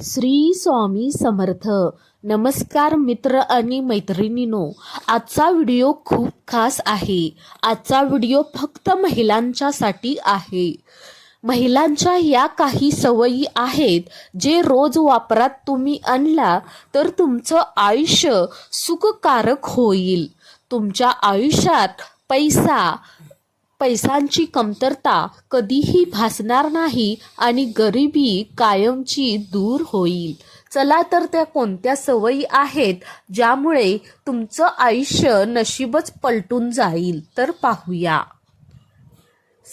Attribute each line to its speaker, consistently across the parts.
Speaker 1: श्री स्वामी समर्थ. नमस्कार मित्र आणि मैत्रिणींनो. आजचा व्हिडिओ खूप खास आहे. आजचा व्हिडिओ फक्त महिलांच्यासाठी आहे. महिलांच्या या काही सवयी आहेत जे रोज वापरात तुम्ही आणला तर तुमचं आयुष्य सुखकारक होईल. तुमच्या आयुष्यात पैसा पैशांची कमतरता कधीही भासणार नाही आणि गरिबी कायमची दूर होईल. चला तर त्या कोणत्या सवयी आहेत ज्यामुळे तुमचं आयुष्य नशीबच पलटून जाईल तर पाहूया.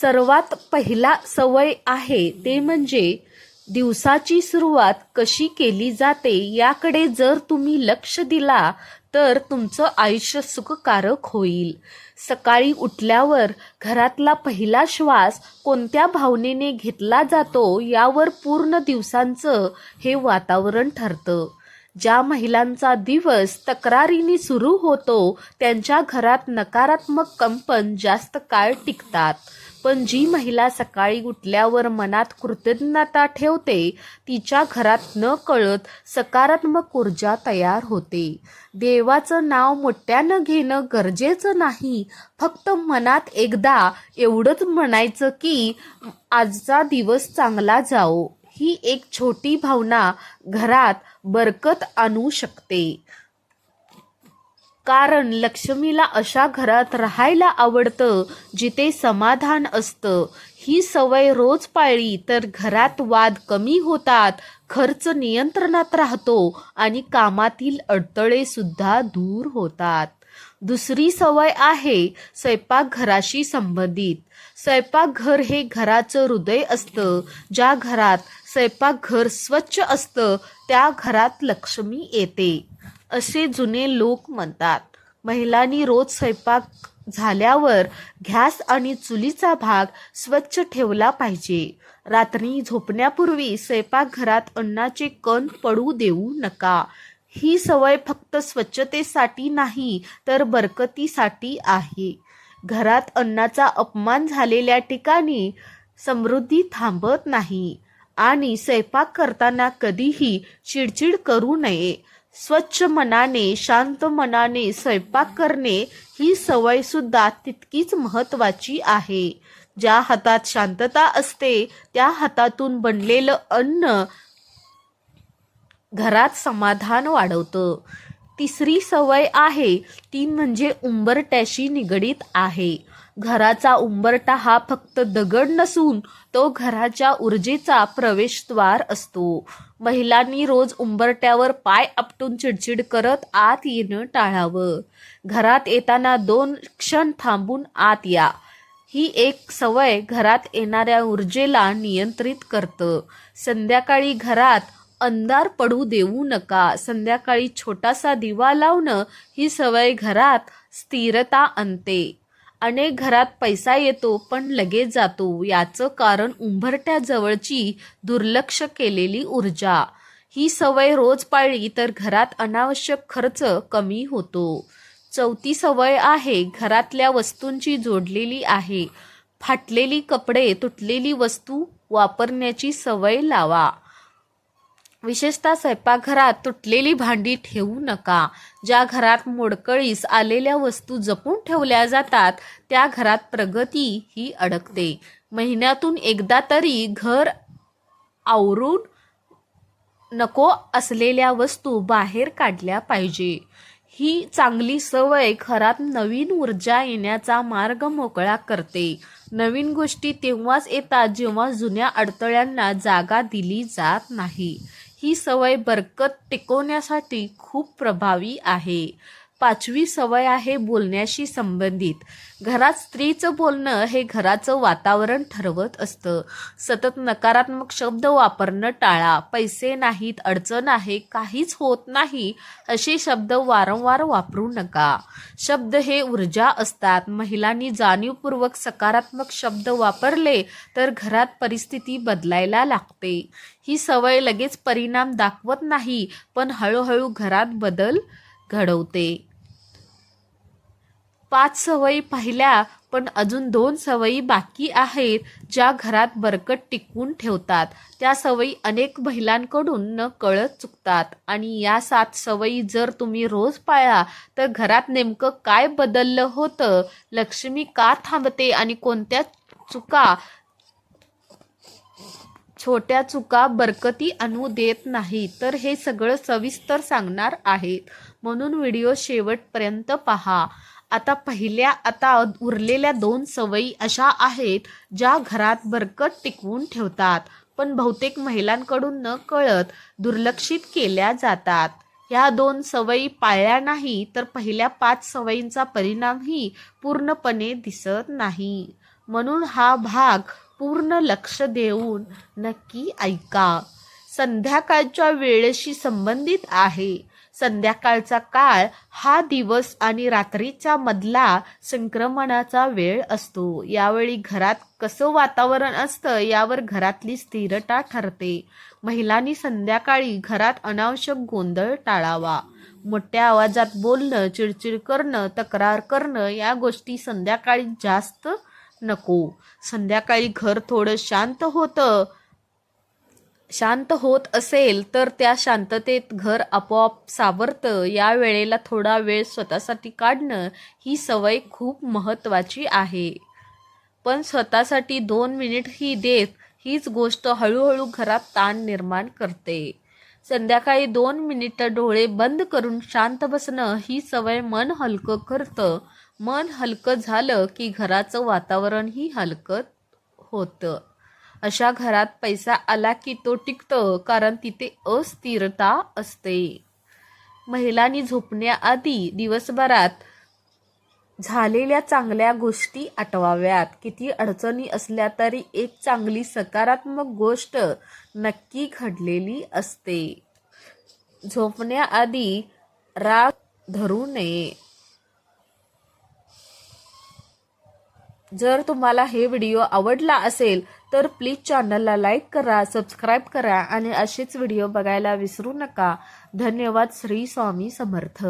Speaker 1: सर्वात पहिला सवय आहे ते म्हणजे दिवसाची सुरुवात कशी केली जाते याकडे जर तुम्ही लक्ष दिला तर तुमचं आयुष्य सुखकारक होईल. सकाळी उठल्यावर घरातला पहिला श्वास कोणत्या भावनेने घेतला जातो यावर पूर्ण दिवसांचं हे वातावरण ठरतं. ज्या महिलांचा दिवस तक्रारीने सुरू होतो त्यांच्या घरात नकारात्मक कंपन जास्त काळ टिकतात. पण जी महिला सकाळी उठल्यावर मनात कृतज्ञता ठेवते तिच्या घरात न कळत सकारात्मक ऊर्जा तयार होते. देवाचं नाव मोठ्यानं घेणं गरजेचं नाही. फक्त मनात एकदा एवढंच म्हणायचं की आजचा दिवस चांगला जाओ. ही एक छोटी भावना घरात बरकत आणू शकते. कारण लक्ष्मीला अशा घरात राहायला आवडतं जिथे समाधान असतं. ही सवय रोज पाळली तर घरात वाद कमी होतात खर्च नियंत्रणात राहतो आणि कामातील अडथळे सुद्धा दूर होतात. दुसरी सवय आहे स्वयंपाकघराशी संबंधित. स्वयंपाकघर हे घराचं हृदय असतं. ज्या घरात स्वयंपाकघर स्वच्छ असतं त्या घरात लक्ष्मी येते. असे जुने लोक म्हणतात. महिलांनी रोज स्वयंपाक झाल्यावर गॅस आणि चुलीचा भाग स्वच्छ ठेवला पाहिजे. रात्री झोपण्यापूर्वी स्वयंपाकघरात अन्नाचे कण पडू देऊ नका. ही सवय फक्त स्वच्छतेसाठी नाही तर बरकतीसाठी आहे. घरात अन्नाचा अपमान झालेल्या ठिकाणी समृद्धी थांबत नाही. आणि स्वयंपाक करताना कधीही चिडचिड करू नये. स्वच्छ मनाने शांत मनाने स्वयंपाक करणे ही सवय सुद्धा तितकीच महत्वाची आहे. ज्या हातात शांतता असते त्या हातातून बनलेलं अन्न घरात समाधान वाढवतं. तिसरी सवय आहे ती म्हणजे उंबरट्याशी निगडीत आहे. घराचा उंबरटा हा फक्त दगड नसून तो घराच्या ऊर्जेचा प्रवेशद्वार असतो. महिलांनी रोज उंबरट्यावर पाय आपटून चिडचिड करत आत येणं टाळावं. घरात येताना दोन क्षण थांबून आत या. ही एक सवय घरात येणाऱ्या ऊर्जेला नियंत्रित करतं. संध्याकाळी घरात अंधार पडू देऊ नका. संध्याकाळी छोटासा दिवा लावणं ही सवय घरात स्थिरता आणते. अनेक घरात पैसा येतो पण लगेच जातो. याचं कारण उंबरट्याजवळची दुर्लक्ष केलेली ऊर्जा. ही सवय रोज पाळली तर घरात अनावश्यक खर्च कमी होतो. चौथी सवय आहे घरातल्या वस्तूंची जोडलेली आहे. फाटलेली कपडे तुटलेली वस्तू वापरण्याची सवय लावा. विशेषतः स्वयंपाकघरात तुटलेली भांडी ठेवू नका. ज्या घरात मोडकळीस आलेल्या वस्तू जपून ठेवल्या जातात त्या घरात प्रगती ही अडकते. महिन्यातून एकदा तरी घर आवरून नको असलेल्या वस्तू बाहेर काढल्या पाहिजे. ही चांगली सवय घरात नवीन ऊर्जा येण्याचा मार्ग मोकळा करते. नवीन गोष्टी तेव्हाच येतात जेव्हा जुन्या अडथळ्यांना जागा दिली जात नाही. ही सवय बरकत टिकवण्यासाठी खूप प्रभावी आहे. पाचवी सवय आहे बोलण्याशी संबंधित. घरात स्त्रीचं बोलणं हे घराचं वातावरण ठरवत असतं. सतत नकारात्मक शब्द वापरणं टाळा. पैसे नाहीत अडचण आहे काहीच होत नाही असे शब्द वारंवार वापरू नका. शब्द हे ऊर्जा असतात. महिलांनी जाणीवपूर्वक सकारात्मक शब्द वापरले तर घरात परिस्थिती बदलायला लागते. ही सवय लगेच परिणाम दाखवत नाही पण हळूहळू घरात बदल घडवते. पाच सवयी पाहिल्या पण अजून दोन सवयी बाकी आहेत ज्या घरात बरकत टिकवून ठेवतात. त्या सवयी अनेक महिलांकडून न कळत चुकतात. आणि या सात सवयी जर तुम्ही रोज पाळा तर घरात नेमकं काय बदललं होतं? लक्ष्मी का थांबते आणि कोणत्या चुका छोट्या चुका बरकती आणू देत नाही? तर हे सगळं सविस्तर सांगणार आहेत. म्हणून व्हिडिओ शेवटपर्यंत पहा. आता पहिल्या आता उरलेल्या दोन सवयी अशा आहेत ज्या घरात बरकत टिकवून ठेवतात पण बहुतेक महिलांकडून न कळत दुर्लक्षित केल्या जातात. ह्या दोन सवयी पाळल्या नाही तर पहिल्या पाच सवयींचा परिणामही पूर्णपणे दिसत नाही. म्हणून हा भाग पूर्ण लक्ष देऊन नक्की ऐका. संध्याकाळच्या वेळेशी संबंधित आहे. संध्याकाळचा काळ हा दिवस आणि रात्रीच्या मधला संक्रमणाचा वेळ असतो. यावेळी घरात कसं वातावरण असतं यावर घरातली स्थिरता ठरते. महिलांनी संध्याकाळी घरात अनावश्यक गोंधळ टाळावा. मोठ्या आवाजात बोलणं चिडचिड करणं तक्रार करणं या गोष्टी संध्याकाळी जास्त नको. संध्याकाळी घर थोडं शांत होतं शांत होत असेल तर त्या शांततेत घर आपोआप सावरतं. या वेळेला थोडा वेळ स्वतःसाठी काढणं ही सवय खूप महत्त्वाची आहे. पण स्वतःसाठी दोन मिनिट ही देत हीच गोष्ट हळूहळू घरात ताण निर्माण करते. संध्याकाळी दोन मिनिटं डोळे बंद करून शांत बसणं ही सवय मन हलकं करतं. मन हलकं झालं की घराचं वातावरणही हलकं होतं. अशा घरात पैसा आला की तो टिकतो कारण तिथे अस्थिरता असते. महिलांनी झोपण्याआधी दिवसभरात झालेल्या चांगल्या गोष्टी आठवाव्यात. किती अडचणी असल्या तरी एक चांगली सकारात्मक गोष्ट नक्की घडलेली असते. झोपण्याआधी राग धरू नये. जर तुम्हाला हे व्हिडिओ आवडला असेल तर प्लीज चॅनलला लाईक करा सबस्क्राईब करा आणि असेच व्हिडिओ बघायला विसरू नका. धन्यवाद श्री स्वामी समर्थ.